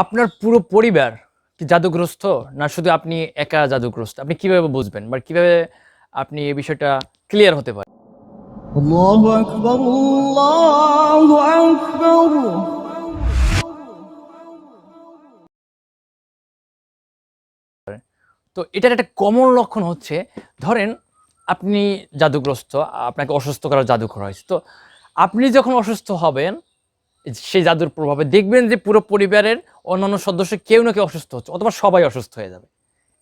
আপনার পুরো পরিবার কি জাদুগ্রস্ত? না শুধু আপনি একা জাদুগ্রস্ত? আপনি কীভাবে বুঝবেন? বা কীভাবে আপনি এই বিষয়টা ক্লিয়ার হতে পারেন? তো এটার একটা কমন লক্ষণ হচ্ছে ধরেন আপনি জাদুগ্রস্ত আপনাকে অসুস্থ করার জাদু করা হয়েছে। তো আপনি যখন অসুস্থ হবেন সেই জাদুর প্রভাবে দেখবেন যে পুরো পরিবারের অন্যান্য সদস্য কেউ না কেউ অসুস্থ হচ্ছে, অথবা সবাই অসুস্থ হয়ে যাবে।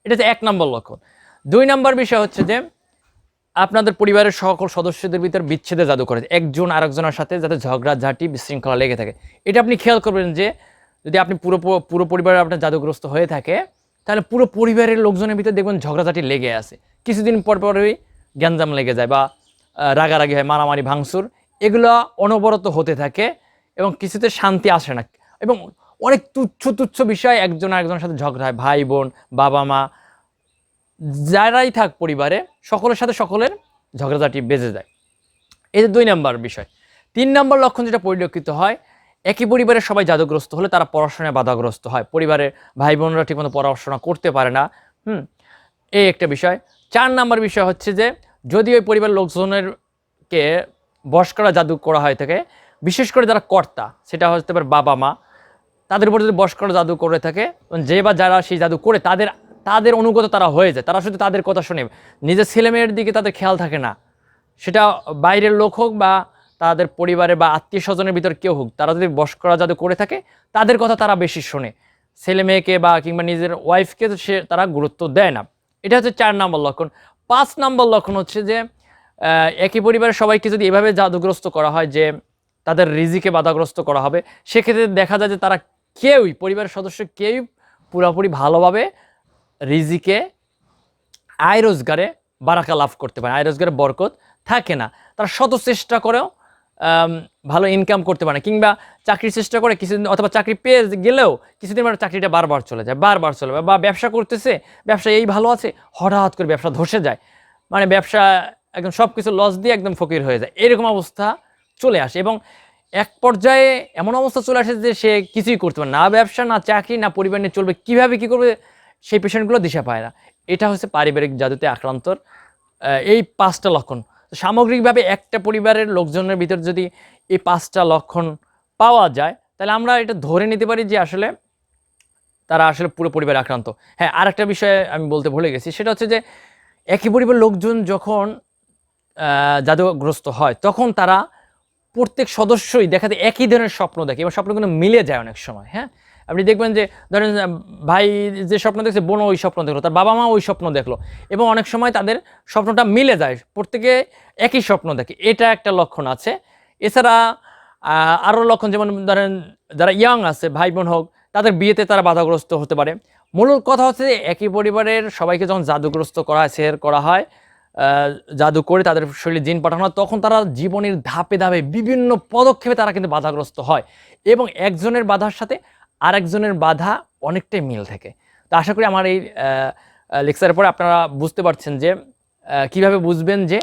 এটা এক নম্বর লক্ষণ। দুই নম্বর বিষয় হচ্ছে যে আপনাদের পরিবারের সকল সদস্যদের ভিতর বিচ্ছেদে জাদু করে। একজন আরেকজনের সাথে যাতে ঝগড়া, ঝাঁটি, বিশৃঙ্খলা লেগে থাকে। এটা আপনি খেয়াল করবেন যে যদি আপনি পুরো পুরো পরিবারের আপনার জাদুগ্রস্ত হয়ে থাকে, তাহলে পুরো পরিবারের লোকজনের ভিতরে দেখবেন ঝগড়াঝাটি লেগে আছে। কিছুদিন পর পরই গ্যাঞ্জাম লেগে যায় বা রাগারাগি হয়, মারামারি, ভাঙচুর। এগুলো অনবরত হতে থাকে। এবং কিছুতে শান্তি আসে না। এবং অনেক তুচ্ছ তুচ্ছ বিষয় একজন আরেকজনের সাথে ঝগড়া হয়, ভাই, বোন, বাবা, মা, যারাই থাক পরিবারে, সকলের সাথে সকলের ঝগড়াঝাটি বেজে যায়। এই যে দুই নাম্বার বিষয়। তিন নম্বর লক্ষণ যেটা পরিলক্ষিত হয়, একই পরিবারের সবাই জাদুগ্রস্ত হলে তারা পড়াশোনায় বাধাগ্রস্ত হয়। পরিবারের ভাই, বোনরা ঠিকমতো পড়াশোনা করতে পারে না। হুম, এই একটা বিষয়। চার নাম্বার বিষয় হচ্ছে যে, যদি ওই পরিবারের লোকজনের কে বশ করা জাদু করা হয় থাকে বিশেষ করে যারা কর্তা, সেটা হতে পারে বাবা মা, তাদের উপর যদি বশ করা জাদু করে থাকে যে বা যারা সেই জাদু করে তাদের তাদের অনুগত তারা হয়ে যায়, তারা শুধু তাদের কথা শুনে নিজের ছেলেমেয়ের দিকে তাদের খেয়াল থাকে না। সেটা বাইরের লোক হোক বা তাদের পরিবারে বা আত্মীয় স্বজনের ভিতর কেউ হোক, তারা যদি বশ করা জাদু করে থাকে, তাদের কথা তারা বেশি শোনে। ছেলে মেয়েকে বা কিংবা নিজের ওয়াইফকে সে তারা গুরুত্ব দেয় না। এটা হচ্ছে চার নম্বর লক্ষণ। পাঁচ নম্বর লক্ষণ হচ্ছে যে একই পরিবারের সবাইকে যদি এভাবে জাদুগ্রস্ত করা হয় যে তাদের রিজিকে বাধাগ্রস্ত করা হবে। সেক্ষেত্রে দেখা যায় যে তারা কেউই, পরিবারের সদস্য কেউই পুরোপুরি ভালোভাবে রিজিকে, আয় রোজগারে বারাকা লাভ করতে পারে আয় রোজগারে বরকত থাকে না। তারা শত চেষ্টা করেও ভালো ইনকাম করতে পারে কিংবা চাকরির চেষ্টা করে কিছুদিন অথবা চাকরি পেয়ে গেলেও কিছুদিন পরে চাকরিটা বারবার চলে যায়, বারবার চলে যায়। বা ব্যবসা করতেছে, ব্যবসা এই ভালো আছে, হঠাৎ করে ব্যবসা ধসে যায়। মানে ব্যবসা একদম সব কিছু লস দিয়ে একদম ফকির হয়ে যায়। এরকম অবস্থা চলে আসে এবং এক পর্যায়ে এমন অবস্থা চলে আসে যে সে কিছুই করতে পারে না। ব্যবসা, না চাকরি, না পরিবার নিয়ে চলবে, কীভাবে কী করবে সেই পেশেন্টগুলো দিশা পায় না। এটা হচ্ছে পারিবারিক জাদুতে আক্রান্তর এই পাঁচটা লক্ষণ। সামগ্রিকভাবে একটা পরিবারের লোকজনের ভিতর যদি এই পাঁচটা লক্ষণ পাওয়া যায়, তাহলে আমরা এটা ধরে নিতে পারি যে আসলে তারা আসলে পুরো পরিবার আক্রান্ত। হ্যাঁ আর একটা বিষয়ে আমি বলতে ভুলে গেছি, সেটা হচ্ছে যে একই পরিবার লোকজন যখন জাদুগ্রস্ত হয়, তখন তারা প্রত্যেক সদস্যই দেখাতে একই ধরনের স্বপ্ন দেখে এবং স্বপ্নগুলো মিলে যায় অনেক সময় হ্যাঁ? আপনি দেখবেন যে, ধরেন ভাই যে স্বপ্ন দেখছে বোন ওই স্বপ্ন দেখল, তার বাবা মা ওই স্বপ্ন দেখল এবং অনেক সময় তাদের স্বপ্নটা মিলে যায়, প্রত্যেকে একই স্বপ্ন দেখে। এটা একটা লক্ষণ আছে। এছাড়া আরও লক্ষণ যেমন ধরেন, যারা ইয়াং আছে ভাই বোন হোক, তাদের বিয়েতে তারা বাধাগ্রস্ত হতে পারে। মূল কথা হচ্ছে একই পরিবারের সবাইকে যখন জাদুগ্রস্ত করা হয় শেয়ার করা হয় জাদু করে তাদের শরীরে জিন পাঠানো হয়, তখন তারা জীবনের ধাপে ধাপে বিভিন্ন পদক্ষেপে তারা কিন্তু বাধাগ্রস্ত হয়। এবং একজনের বাধার সাথে আরেকজনের বাধা অনেকটাই মিল থাকে। তো আশা করি আমার এই লেকচারের পরে আপনারা বুঝতে পারছেন যে কীভাবে বুঝবেন যে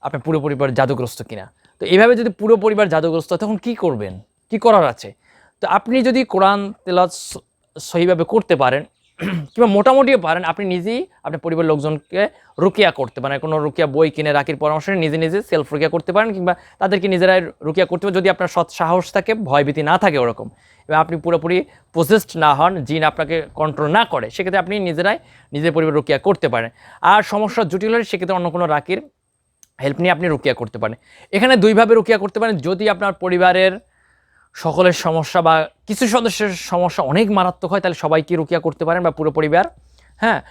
আপনার পুরো পরিবার জাদুগ্রস্ত কিনা। তো এইভাবে যদি পুরো পরিবার জাদুগ্রস্ত হয়, তখন কি করবেন? কি করার আছে? তো আপনি যদি কোরআন তেলাওয়াত স- সহিভাবে করতে পারেন কিংবা মোটামুটিও পারেন আপনি নিজেই আপনার পরিবারের লোকজনকে রুকিয়া করতে পারেন। কোনো রুকিয়া বই কিনে রাখির পরামর্শ নিজে নিজে সেলফ রুকিয়া করতে পারেন কিংবা তাদেরকে নিজেরাই রুকিয়া করতে পারেন, যদি আপনার সৎ সাহস থাকে, ভয়ভীতি না থাকে ওরকম। এবং আপনি পুরোপুরি প্রসেসড না হন, জিন আপনাকে কন্ট্রোল না করে, সেক্ষেত্রে আপনি নিজেরাই নিজের পরিবার রুকিয়া করতে পারেন। আর সমস্যা জটিল হলে সেক্ষেত্রে অন্য কোনো রাকির হেল্প নিয়ে আপনি রুকিয়া করতে পারেন। এখানে দুইভাবে রুকিয়া করতে পারেন, যদি আপনার পরিবারের সকলের সমস্যা বা কিছু সদস্যের সমস্যা অনেক মারাত্মক হয়, তাহলে সবাইকে রুকিয়া করতে পারেন বা পুরো পরিবার হ্যাঁ?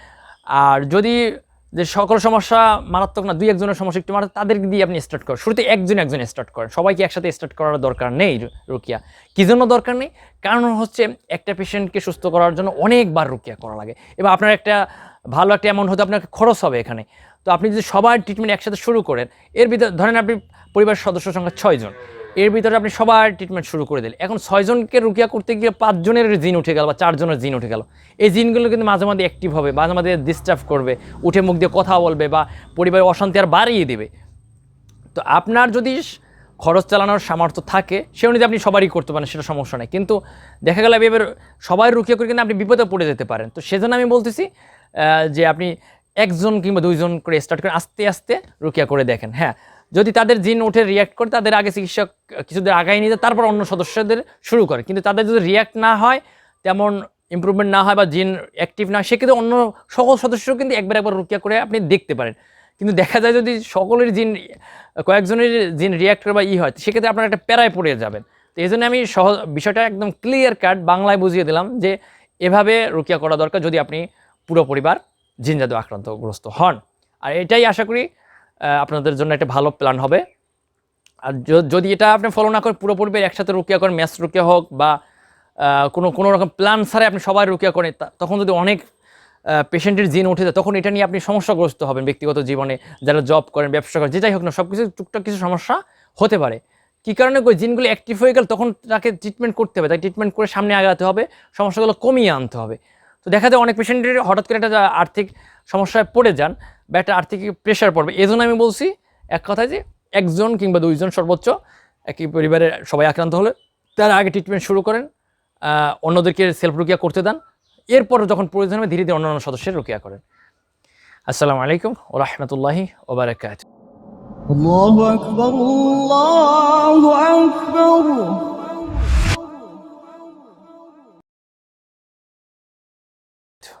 আর যদি যে সকল সমস্যা মারাত্মক না, দুই একজনের সমস্যা একটু মারাত্মক, তাদেরকে দিয়ে আপনি স্টার্ট করেন। শুরুতে একজন একজন স্টার্ট করেন। সবাইকে একসাথে স্টার্ট করার দরকার নেই রুকিয়া। কী জন্য দরকার নেই? কারণ হচ্ছে একটা পেশেন্টকে সুস্থ করার জন্য অনেকবার রুকিয়া করা লাগে। এবং আপনার একটা ভালো একটা অ্যামাউন্ট হতে আপনাকে খরচ হবে এখানে। তো আপনি যদি সবার ট্রিটমেন্ট একসাথে শুরু করেন, এর ভিতরে ধরেন আপনি পরিবারের সদস্য সংখ্যা ছয়জন। এর ভিতরে আপনি সবার ট্রিটমেন্ট শুরু করে দিলেন। এখন ছয়জনকে রুকিয়া করতে গিয়ে পাঁচজনের জিন উঠে গেল বা চারজনের জিন উঠে গেল। এই জিনগুলো কিন্তু মাঝে মাঝে অ্যাক্টিভ হবে, মাঝে মাঝে ডিস্টার্ব করবে, উঠে মুখ দিয়ে কথা বলবে বা পরিবারের অশান্তি আর বাড়িয়ে দেবে। তো আপনার যদি খরচ চালানোর সামর্থ্য থাকে, সে অনুযায়ী আপনি সবারই করতে পারেন, সেটা সমস্যা নেই। কিন্তু দেখা গেল এবার সবাই রুকিয়া করে কিন্তু আপনি বিপদে পড়ে যেতে পারেন। তো সেজন্য আমি বলতেছি যে আপনি একজন কিংবা দুইজন করে স্টার্ট করে আস্তে আস্তে রুকিয়া করে দেখেন। হ্যাঁ যদি তাদের জিন উঠে রিয়াক্ট করে তাদের আগে চিকিৎসক কিছুদের আগায় নিয়ে যায়, তারপর অন্য সদস্যদের শুরু করে। কিন্তু তাদের যদি রিয়াক্ট না হয় তেমন ইমপ্রুভমেন্ট না হয় বা জিন অ্যাক্টিভ না হয় সেক্ষেত্রে অন্য সকল সদস্য কিন্তু একবার একবার রুকিয়া করে আপনি দেখতে পারেন। কিন্তু দেখা যায় যদি সকলের জিন কয়েকজনের জিন রিয়াক্ট করে বা ই হয় সেক্ষেত্রে আপনার একটা প্যারায় পড়ে যাবেন। তো এই জন্য আমি সহজ বিষয়টা একদম ক্লিয়ার কাট বাংলায় বুঝিয়ে দিলাম যে এভাবে রুকিয়া করা দরকার যদি আপনি পুরো পরিবার জিন জাদু আক্রান্তগ্রস্ত হন। আর এটাই আশা করি আপনাদের জন্য একটা ভালো প্ল্যান হবে। আর যদি এটা আপনি ফলো না করেন, পুরো পরিবার একসাথে রুকিয়া করেন, ম্যাচ রুকিয়া হোক বা কোনো কোনো রকম প্ল্যান ছাড়াই আপনি সবাই রুকিয়া করেন তখন যদি অনেক পেশেন্টের জিন উঠে যায়, তখন এটা নিয়ে আপনি সমস্যাগ্রস্ত হবেন ব্যক্তিগত জীবনে। যারা জব করেন, ব্যবসা করেন যেটাই হোক না সব কিছু, টুকটাক কিছু সমস্যা হতে পারে। কী কারণে ওই জিনগুলো অ্যাক্টিভ হয়ে গেল, তখন তাকে ট্রিটমেন্ট করতে হবে। তাই ট্রিটমেন্ট করে সামনে আগাতে হবে, সমস্যাগুলো কমিয়ে আনতে হবে। তো দেখা যায় অনেক পেশেন্টের হঠাৎ করে একটা যা- আর্থিক সমস্যায় পড়ে যান বা একটা আর্থিক প্রেশার পড়বে এই জন্য আমি বলছি এক কথায় যে একজন কিংবা দুইজন সর্বোচ্চ একই পরিবারের সবাই আক্রান্ত হলে তার আগে ট্রিটমেন্ট শুরু করেন আহ, অন্যদেরকে সেলফ রুকিয়া করতে দেন এরপর যখন প্রয়োজন হবে ধীরে ধীরে অন্যান্য সদস্যের রুকিয়া করেন আসসালামু আলাইকুম ও রহমতুল্লাহি ওবরাকাত الله أكبر الله أكبر